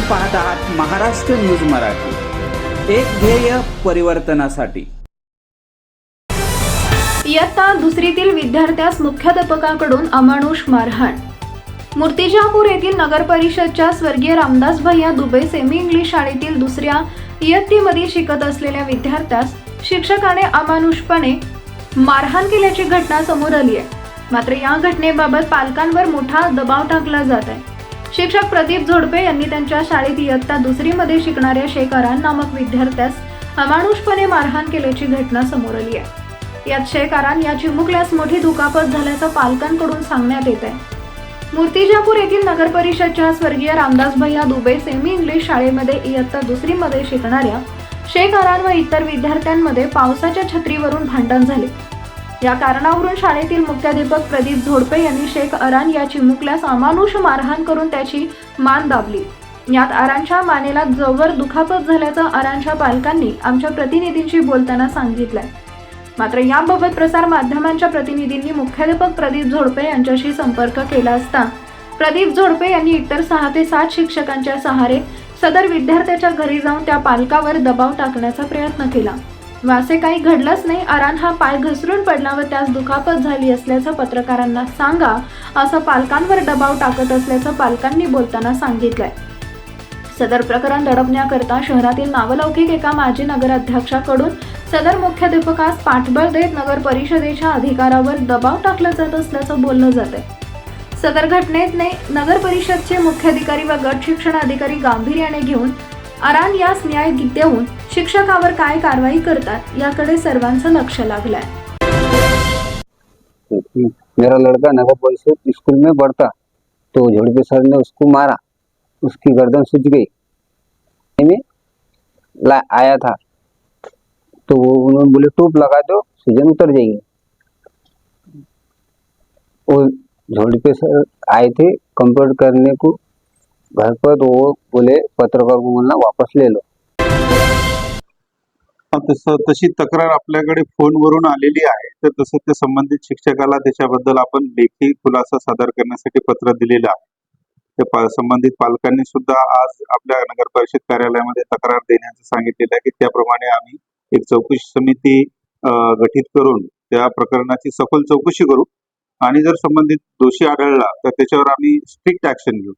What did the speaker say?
पाहत आहात महाराष्ट्र न्यूज मराठी. एक ध्येय परिवर्तनासाठी. इयत्ता दुसरीतील विद्यार्थ्यास मुख्याध्यापकाकडून अमानुष मारहाण. मूर्तिजापूर येथील नगर परिषदच्या स्वर्गीय रामदास भैया दुबे सेमी इंग्लिश शाळेतील दुसऱ्या इयत्तेमध्ये शिकत असलेल्या विद्यार्थ्यास शिक्षकाने अमानुषपणे मारहाण केल्याची घटना समोर आली आहे. मात्र या घटनेबाबत पालकांवर मोठा दबाव टाकला जात आहे. शिक्षक प्रदीप झोडपे यांनी त्यांच्या शाळेत इयत्ता दुसरीमध्ये शिकणाऱ्या शेख नामक विद्यार्थ्यास अमानुषपणे मारहाण केल्याची घटना समोर आली आहे. यात शेकारान या चिमुकल्यास मोठी दुखापत झाल्याचं पालकांकडून सांगण्यात येत आहे. मूर्तिजापूर येथील नगर परिषदच्या स्वर्गीय रामदास भैया दुबे सेमी इंग्लिश शाळेमध्ये इयत्ता दुसरीमध्ये शिकणाऱ्या शेख व इतर विद्यार्थ्यांमध्ये पावसाच्या छत्रीवरून भांडण झाले. या कारणावरून शाळेतील मुख्याध्यापक प्रदीप झोडपे यांनी शेख अरान या चिमुकल्यास अमानुष मारहाण करून त्याची मान दाबली. यात अरानच्या मानेला जवळ दुखापत झाल्याचं अरानच्या पालकांनी आमच्या प्रतिनिधींशी बोलताना सांगितलंय. मात्र याबाबत प्रसार माध्यमांच्या प्रतिनिधींनी मुख्याध्यापक प्रदीप झोडपे यांच्याशी संपर्क केला असता प्रदीप झोडपे यांनी इतर सहा ते सात शिक्षकांच्या सहारे सदर विद्यार्थ्याच्या घरी जाऊन त्या पालकावर दबाव टाकण्याचा प्रयत्न केला. व असे काही घडलंच नाही. अरान हा पाय घसरून पडला व त्यास दुखापत झाली असल्याचं पत्रकारांना सांगा असं पालकांवर दबाव टाकत असल्याचं पालकांनी बोलताना सांगितलंय. सदर प्रकरण दडपण्याकरता शहरातील नावलौकिक एका माजी नगराध्यक्षाकडून सदर मुख्याध्यापकास पाठबळ देत नगर परिषदेच्या अधिकारावर दबाव टाकला जात असल्याचं बोललं जात आहे सदर घटनेने नगर परिषदचे मुख्याधिकारी व गट शिक्षण अधिकारी गांभीर्याने घेऊन अरान यास न्याय देऊन शिक्षकावर काय कारवाई करतात याकडे सर्वांचं लक्ष लागलंय. मेरा लड़का नगर परिषद स्कूल में पढ़ता तो झुडके सर ने उसको मारा उसकी गर्दन सूझ गई। में आया था। तो वो उन्होंने बोले टूप लगा दो सूजन उतर जाएगी। वो झोड़पे सर आए थे कंप्लेंट करने को घर पर तो वो बोले पत्रकार को बोलना वापस ले लो। तसं तशी तक्रार आपल्याकडे फोनवरून आलेली आहे. तर तसं त्या संबंधित शिक्षकाला त्याच्याबद्दल आपण लेखी खुलासा सादर करण्यासाठी पत्र दिलेलं आहे. त्या संबंधित पालकांनी सुद्धा आज आपल्या नगर परिषद कार्यालयामध्ये तक्रार देण्याचं सांगितलेलं आहे की त्याप्रमाणे आम्ही एक चौकशी समिती गठीत करून त्या प्रकरणाची सखोल चौकशी करू. आणि जर संबंधित दोषी आढळला तर त्याच्यावर आम्ही स्ट्रिक्ट ऍक्शन घेऊ.